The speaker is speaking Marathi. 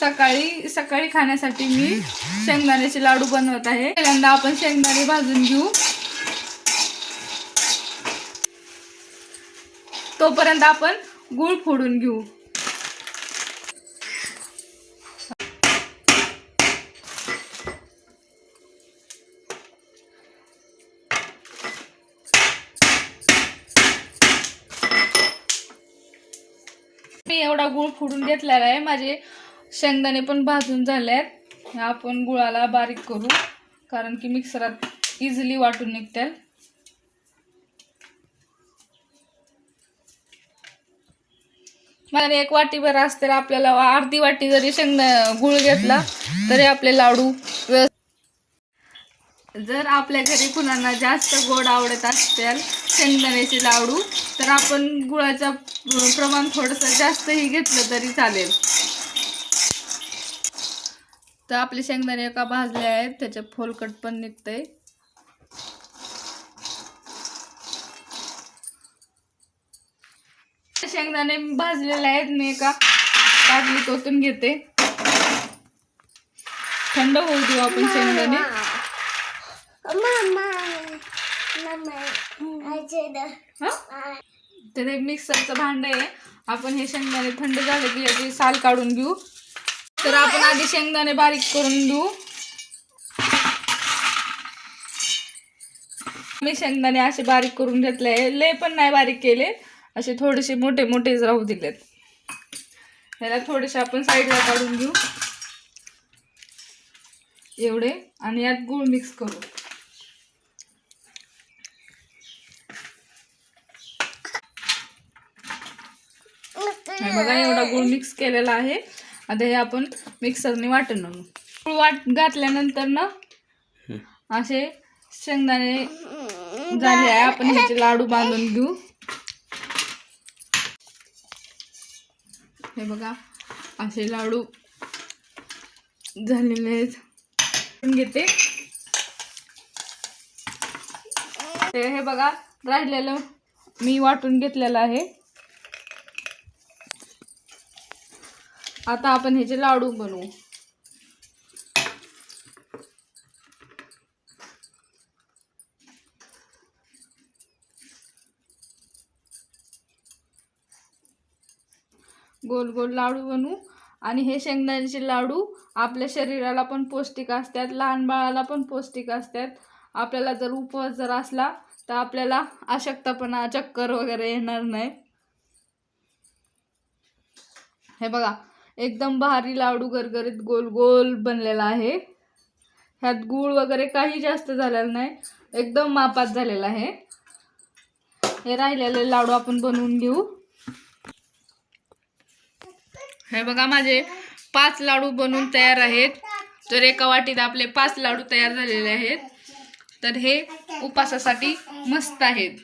सकाळी सकाळी खाण्यासाठी मी शेंगदाण्याचे लाडू बनवत आहे. पहिल्यांदा आपण शेंगदाणे भाजून घेऊ. तोपर्यंत आपण गुळ फोडून घेऊ. मी एवढा गुळ फोडून घेतलेला आहे. माझे शेंगदाणे पण भाजून झाले आहेत आपण गुळाला बारीक करू कारण की मिक्सरात इझिली वाटून निघतील. मला एक वाटीभर असते आपल्याला अर्धी वाटी जरी शेंगदा गुळ घेतला तरी आपले लाडू जर आपल्या घरी कुणाला जास्त गोड आवडत असतील शेंगदाण्याचे लाडू तर आपण गुळाचं प्रमाण थोडंसं जास्तही घेतलं तरी चालेल. तर आपले शेंगदाणे एका भाजले आहेत त्याचे फोलकट पण निघतंय. शेंगदाणे भाजलेले आहेत मी एका काढली ओतून घेते. थंड होऊ देऊ आपण शेंगदाणे. हा? तर हे मिक्सरचं भांड आहे. आपण हे शेंगदाणे थंड झाले की याची साल काढून घेऊ. तर आपण आधी शेंगदाणे बारीक करून घेऊ. मी शेंगदाणे असे बारीक करून घेतले लय पण नाही बारीक केले. असे थोडेसे मोठे मोठेच राहू दिलेत. ह्याला थोडेसे आपण साईडला काढून घेऊ. एवढे. आणि यात गूळ मिक्स करू. बघा एवढा गुळ मिक्स केलेला आहे. आता हे आपण मिक्सरने वाटून आणू. वाट घातल्यानंतर ना असे शेंगदाणे झाले आहे. आपण ह्याचे लाडू बांधून घेऊ. हे बघा असे लाडू झालेले आहेत. घेते. हे बघा राहिलेलं मी वाटून घेतलेलं आहे. आता आपण ह्याचे लाडू बनवू. गोल गोल लाडू बनवू. आणि हे शेंगदाण्याचे लाडू आपल्या शरीराला पण पौष्टिक असतात लहान बाळाला पण पौष्टिक असतात. आपल्याला जर उपवास जर असला तर आपल्याला अशक्तपणा चक्कर वगैरे येणार नाही. हे बघा एकदम भारी लाडू गरगरीत गोल गोल बनलेला आहे. ह्यात गूळ वगैरे काही जास्त झालेलं नाही. एकदम मापात झालेला आहे. हे राहिलेले लाडू आपण बनवून घेऊ. हे बघा माझे पाच लाडू बनवून तयार आहेत. तर एका वाटीत आपले पाच लाडू तयार झालेले आहेत. तर हे उपासासाठी मस्त आहेत.